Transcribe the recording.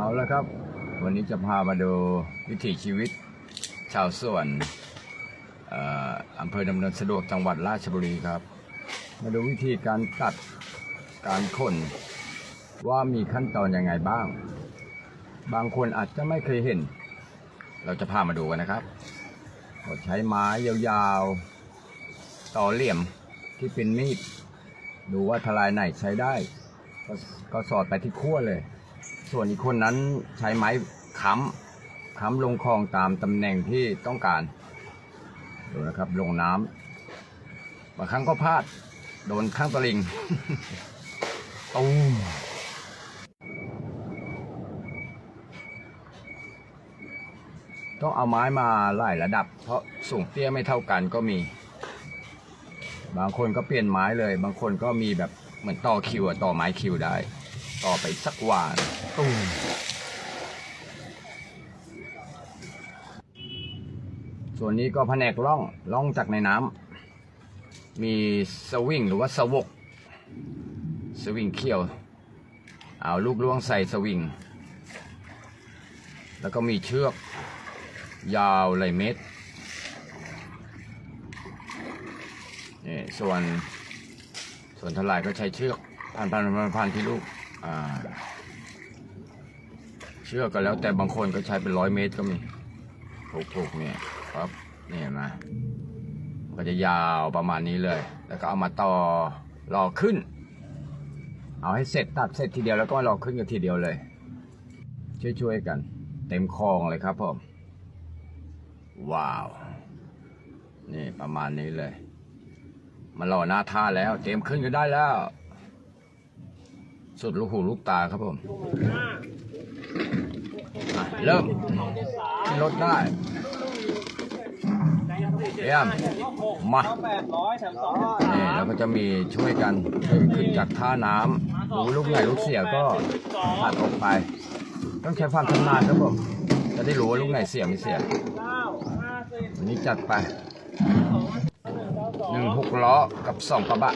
เอาละครับ วันนี้จะพามาดูวิถีชีวิตชาวสวนออำเภอดำเนินสะดวกจังหวัดราชบุรีครับ มาดูวิธีการตัดการขนว่ามีขั้นตอนยังไงบ้าง บางคนอาจจะไม่เคยเห็น เราจะพามาดูกันนะครับก็ใช้ไม้ยาวๆ ต่อเหลี่ยมที่เป็นมีด ดูว่าทลายไหนใช้ได้ ก็สอดไปที่ขั้วเลย ส่วนอีกคนนั้นใช้ไม้ค้ำค้ำลงคลองตามตำแหน่งที่ต้องการดูนะครับลงน้ำบางครั้งก็พลาด โดนข้างตะลิงตูมต้องเอาไม้มาไล่ระดับ เพราะสูงเตี้ยไม่เท่ากันก็มี บางคนก็เปลี่ยนไม้เลย บางคนก็มีแบบเหมือนต่อคิวอะต่อไม้คิวได้ ต่อไปสักวานตุ้มส่วนนี้ก็แผนกล่องล่องจากในน้ำมีสวิงหรือว่าสวกสวิงเขี้ยว เอาลูกล่วงใส่สวิง แล้วก็มีเชือก ยาวหลายเมตรนี่ส่วนส่วนทลายก็ใช้เชือก พันพันพันพันที่ลูกอ่า เชือกก็แล้วแต่บางคนก็ใช้เป็นร้อยเมตรก็มีถูกถูกๆเนี่ยครับนี่นไหมมันก็จะยาวประมาณนี้เลย แล้วก็เอามาต่อรอขึ้น เอาให้เสร็จตัดเสร็จทีเดียวแล้วก็รอขึ้นกันทีเดียวเลย ช่วยๆกัน เต็มคลองเลยครับผมว้าว นี่ประมาณนี้เลยมารอหน้าท่าแล้ว เตรียมขึ้นกันได้แล้ว สุดลูกหูลูกตาครับผมอะเริ่มขึ้นรถได้เตรียมมาแปดร้อยแถมสองนี่แล้วก็จะมีช่วยกันขึ้นจากท่าน้ำรู้ลูกไหนลูกเสียก็ตัดออกไป ต้องใช้ความชำนาญครับผม จะได้รู้ว่าลูกไหนเสียไม่เสียเก้าห้าสิบวันนี้จัดไปหนึ่งหกล้อกับสองกระบะ